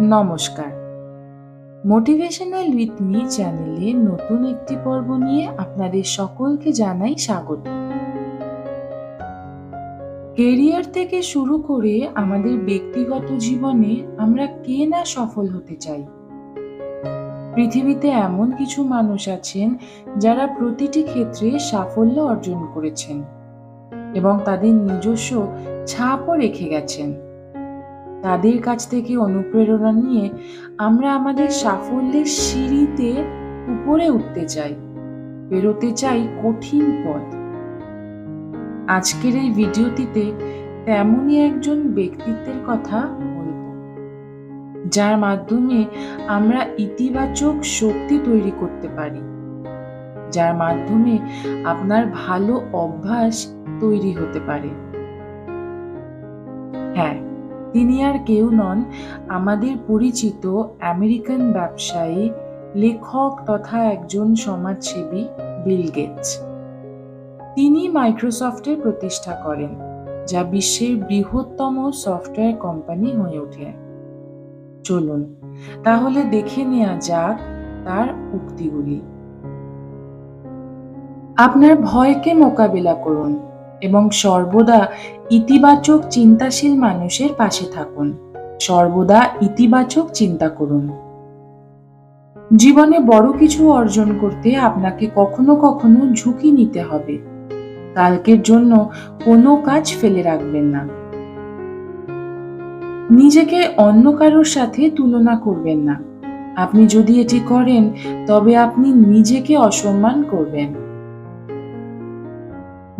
নমস্কার। Motivational with me চ্যানেলে নতুন একটি পর্ব নিয়ে আপনাদের সকলকে জানাই স্বাগত। কেরিয়ার থেকে শুরু করে আমাদের ব্যক্তিগত জীবনে আমরা কে না সফল হতে চাই? পৃথিবীতে এমন কিছু মানুষ আছেন যারা প্রতিটি ক্ষেত্রে সাফল্য অর্জন করেছেন এবং তাদের নিজস্ব ছাপও রেখে গেছেন। তাদের কাছ থেকে অনুপ্রেরণা নিয়ে আমরা আমাদের সাফল্যের সিঁড়িতে উপরে উঠতে চাই, বেরোতে চাই কঠিন পথ। আজকের এই ভিডিওটিতে তেমনই একজন ব্যক্তিত্বের কথা যার মাধ্যমে আমরা ইতিবাচক শক্তি তৈরি করতে পারি, যার মাধ্যমে আপনার ভালো অভ্যাস তৈরি হতে পারে। হ্যাঁ তিনি আর কেউ নন আমাদের পরিচিত আমেরিকান ব্যবসায়ী, লেখক তথা একজন সমাজসেবী, বিল গেটস। তিনি মাইক্রোসফটের প্রতিষ্ঠা করেন, যা বিশ্বের বৃহত্তম সফটওয়্যার কোম্পানি হয়ে ওঠে। চলুন, তাহলে দেখে নেওয়া যাক তার উক্তিগুলি। আপনার ভয়কে মোকাবিলা করুন। এবং সর্বদা ইতিবাচক চিন্তাশীল মানুষের পাশে থাকুন। সর্বদা ইতিবাচক চিন্তা করুন। জীবনে বড় কিছু অর্জন করতে আপনাকে কখনো কখনো ঝুঁকি নিতে হবে। কালকের জন্য কোনো কাজ ফেলে রাখবেন না। নিজেকে অন্য কারোর সাথে তুলনা করবেন না। আপনি যদি এটি করেন, তবে আপনি নিজেকে অসম্মান করবেন।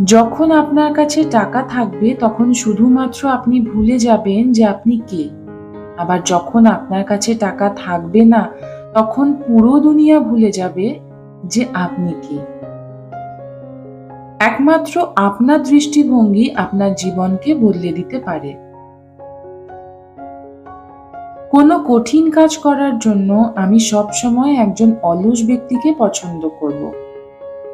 যখন আপনার কাছে টাকা থাকবে, তখন শুধুমাত্র আপনি ভুলে যাবেন যে আপনি কে। আবার যখন আপনার কাছে টাকা থাকবে না, তখন পুরো দুনিয়া ভুলে যাবে যে আপনি কে। একমাত্র আপনার দৃষ্টিভঙ্গি আপনার জীবনকে বদলে দিতে পারে। কোনো কঠিন কাজ করার জন্য আমি সবসময় একজন অলস ব্যক্তিকে পছন্দ করব।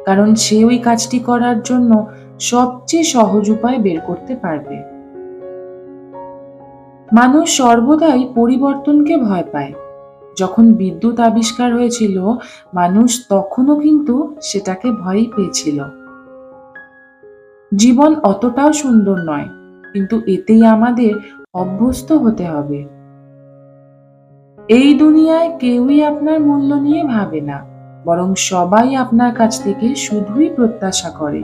কারণ সে ওই কাজটি করার জন্য সবচেয়ে সহজ উপায় বের করতে পারবে। মানুষ সর্বদাই পরিবর্তনকে ভয় পায়। যখন বিদ্যুৎ আবিষ্কার হয়েছিল, মানুষ তখনও কিন্তু সেটাকে ভয়ই পেয়েছিল। জীবন অতটাও সুন্দর নয়, কিন্তু এতেই আমাদের অভ্যস্ত হতে হবে। এই দুনিয়ায় কেউই আপনার মূল্য নিয়ে ভাবে না। বরং সবাই আপনার কাছ থেকে শুধুই প্রত্যাশা করে।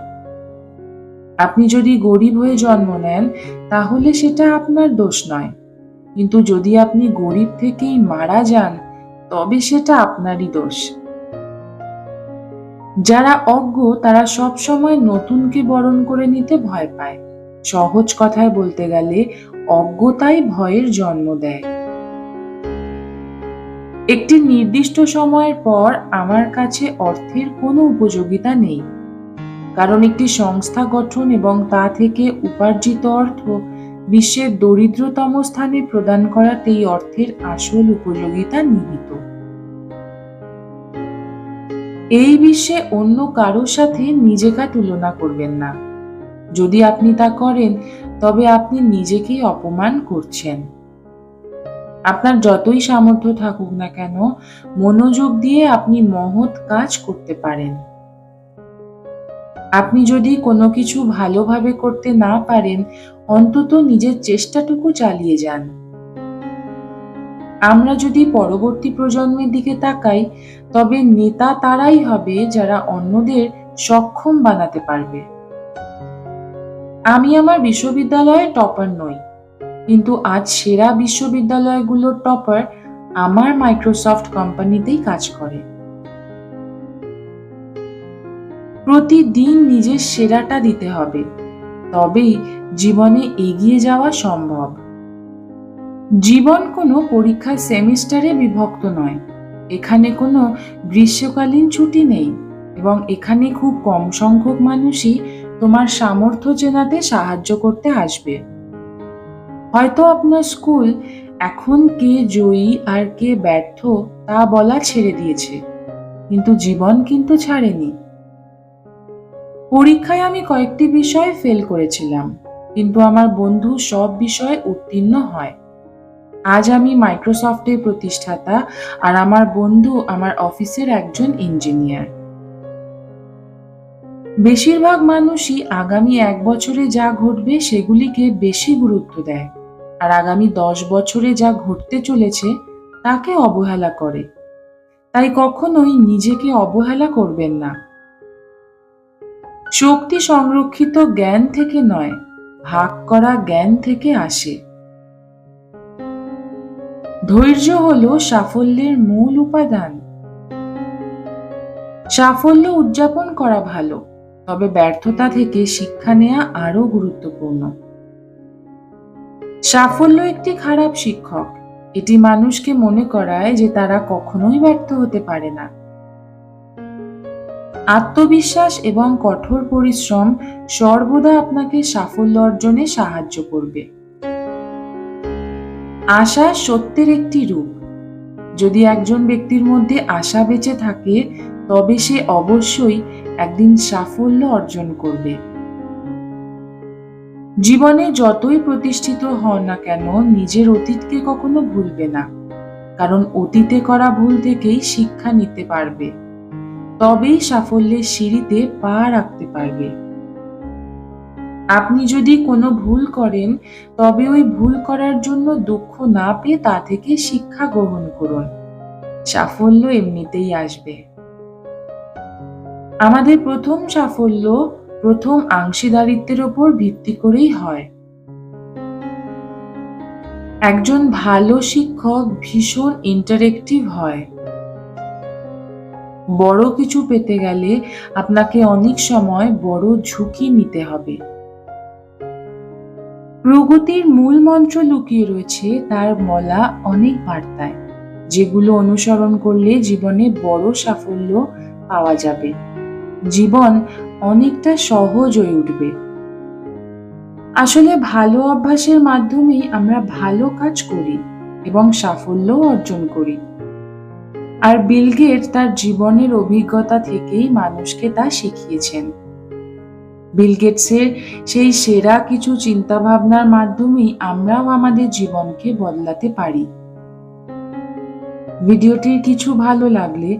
আপনি যদি গরিব হয়ে জন্ম নেন, তাহলে সেটা আপনার দোষ নয়। কিন্তু যদি আপনি গরিব থেকেই মারা যান, তবে সেটা আপনারই দোষ। যারা অজ্ঞ, তারা সব সময় নতুনকে বরণ করে নিতে ভয় পায়। সহজ কথায় বলতে গেলে, অজ্ঞতাই ভয়ের জন্ম দেয়। একটি নির্দিষ্ট সময়ের পর আমার কাছে অর্থের কোনো উপযোগিতা নেই। কারণ একটি সংস্থা গঠন এবং তা থেকে উপার্জিত অর্থ বিশ্বের দরিদ্রতম স্থানে প্রদান করাতেই অর্থের আসল উপযোগিতা নিহিত। এই বিশ্বে অন্য কারোর সাথে নিজেকে তুলনা করবেন না। যদি আপনি তা করেন, তবে আপনি নিজেকেই অপমান করছেন। আপনার যতই সামর্থ্য থাকুক না কেন, মনোযোগ দিয়ে আপনি মহৎ কাজ করতে পারেন। আপনি যদি কোনো কিছু ভালোভাবে করতে না পারেন, অন্তত নিজের চেষ্টাটুকু চালিয়ে যান। আমরা যদি পরবর্তী প্রজন্মের দিকে তাকাই, তবে নেতা তারাই হবে যারা অন্যদের সক্ষম বানাতে পারবে। আমি আমার বিশ্ববিদ্যালয়ে টপার নই। কিন্তু আজ সেরা বিশ্ববিদ্যালয়গুলোর টপার আমার মাইক্রোসফট কোম্পানিতেই কাজ করে। প্রতিদিন নিজের সেরাটা দিতে হবে, তবেই জীবনে এগিয়ে যাওয়া সম্ভব। জীবন কোনো পরীক্ষার সেমিস্টারে বিভক্ত নয়, এখানে কোনো গ্রীষ্মকালীন ছুটি নেই এবং এখানে খুব কম সংখ্যক মানুষই তোমার সামর্থ্য চেনাতে সাহায্য করতে আসবে। হয়তো আপনার স্কুল এখন কে জয়ী আর কে ব্যর্থ তা বলা ছেড়ে দিয়েছে, কিন্তু জীবন কিন্তু ছাড়েনি। পরীক্ষায় আমি কয়েকটি বিষয় ফেল করেছিলাম, কিন্তু আমার বন্ধু সব বিষয়ে উত্তীর্ণ হয়। আজ আমি মাইক্রোসফটের প্রতিষ্ঠাতা আর আমার বন্ধু আমার অফিসের একজন ইঞ্জিনিয়ার বেশিরভাগ মানুষই আগামী এক বছরে যা ঘটবে সেগুলিকে বেশি গুরুত্ব দেয়। আর আগামী দশ বছরে যা ঘটতে চলেছে, তাকে অবহেলা করে। তাই কখনোই নিজেকে অবহেলা করবেন না। শক্তি সংরক্ষিত জ্ঞান থেকে নয়, ভাগ করা জ্ঞান থেকে আসে। ধৈর্য হল সাফল্যের মূল উপাদান। সাফল্য উদযাপন করা ভালো। তবে ব্যর্থতা থেকে শিক্ষা নেওয়া আরও গুরুত্বপূর্ণ। সাফল্য একটি খারাপ শিক্ষক। এটি মানুষকে মনে করায় যে তারা কখনোই ব্যর্থ হতে পারে না। আত্মবিশ্বাস এবং কঠোর পরিশ্রম সর্বদা আপনাকে সাফল্য অর্জনে সাহায্য করবে। আশা সত্যের একটি রূপ। যদি একজন ব্যক্তির মধ্যে আশা বেঁচে থাকে তবে সে অবশ্যই একদিন সাফল্য অর্জন করবে। জীবনে যতই প্রতিষ্ঠিত হন না কেন, নিজের অতীতকে কখনো ভুলবে না। কারণ অতীতে করা ভুল থেকেই শিক্ষা নিতে পারবে। তবেই সাফল্যের সিঁড়িতে পা রাখতে পারবে। আপনি যদি কোনো ভুল করেন, তবে ওই ভুল করার জন্য দুঃখ না পেয়ে তা থেকে শিক্ষা গ্রহণ করুন। সাফল্য এমনিতেই আসবে। আমাদের প্রথম সাফল্য প্রথম অংশীদারিত্বের ওপর ভিত্তি করেই হয়। একজন ভালো শিক্ষক ভীষণ ইন্টারেক্টিভ হয়। বড় কিছু পেতে গেলে আপনাকে অনেক সময় বড় ঝুঁকি নিতে হবে। প্রগতির মূল মন্ত্র লুকিয়ে রয়েছে তার মলা অনেক বার্তায়, যেগুলো অনুসরণ করলে জীবনে বড় সাফল্য পাওয়া যাবে। জীবন অনেকটা সহজ হয়ে উঠবে। আসলে ভালো অভ্যাসের মাধ্যমেই আমরা ভালো কাজ করি এবং সাফল্য অর্জন করি। আর বিলগেট তার জীবনের অভিজ্ঞতা থেকেই মানুষকে তা শিখিয়েছেন। বিলগেটসের সেই সেরা কিছু চিন্তাভাবনার মাধ্যমেই আমরাও আমাদের জীবনকে বদলাতে পারি। ভিডিওটির কিছু ভালো লাগলে